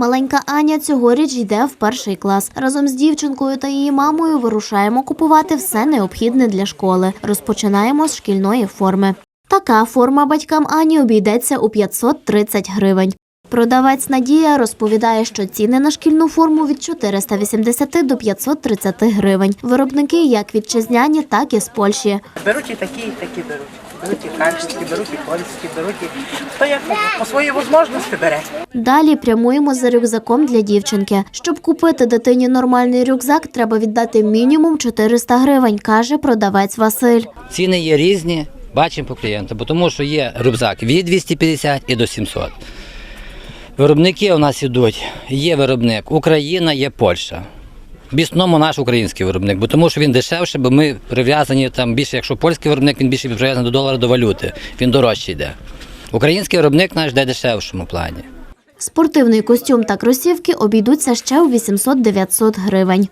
Маленька Аня цьогоріч йде в перший клас. Разом з дівчинкою та її мамою вирушаємо купувати все необхідне для школи. Розпочинаємо з шкільної форми. Така форма батькам Ані обійдеться у 530 гривень. Продавець Надія розповідає, що ціни на шкільну форму від 480 до 530 гривень. Виробники як вітчизняні, так і з Польщі. Беруть і такі, і такі беруть. Беруть і харківські, беруть і польські, беруть і хто як по своїй можливості бере. Далі прямуємо за рюкзаком для дівчинки. Щоб купити дитині нормальний рюкзак, треба віддати мінімум 400 гривень, каже продавець Василь. Ціни є різні, бачимо по клієнту, бо тому що є рюкзак від 250 і до 700. Виробники у нас йдуть. Є виробник Україна, є Польща. Бісному наш український виробник, бо тому що він дешевше, бо ми прив'язані там більше, якщо польський виробник, він більше прив'язаний до долара, до валюти. Він дорожче йде. Український виробник наш йде дешевшому плані. Спортивний костюм та кросівки обійдуться ще у 800-900 гривень.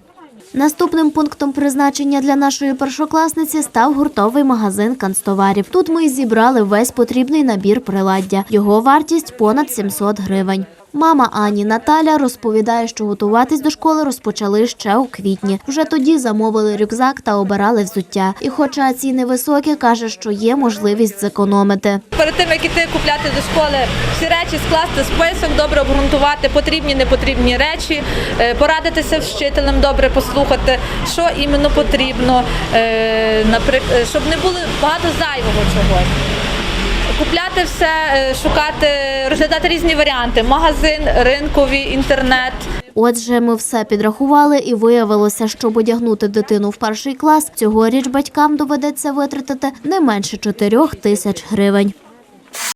Наступним пунктом призначення для нашої першокласниці став гуртовий магазин канцтоварів. Тут ми зібрали весь потрібний набір приладдя. Його вартість понад 700 гривень. Мама Ані Наталя розповідає, що готуватись до школи розпочали ще у квітні. Вже тоді замовили рюкзак та обирали взуття. І хоча ціни високі, каже, що є можливість зекономити. Перед тим як іти купляти до школи, всі речі скласти список, добре обґрунтувати потрібні, непотрібні речі, е, порадитися з вчителем, добре послухати, що іменно потрібно, е, е, щоб не було багато зайвого чогось. Купляти все, е, шукати, розглядати різні варіанти: магазин, ринкові, інтернет. Отже, ми все підрахували, і виявилося, щоб одягнути дитину в перший клас, цьогоріч батькам доведеться витратити не менше 4 тисяч гривень.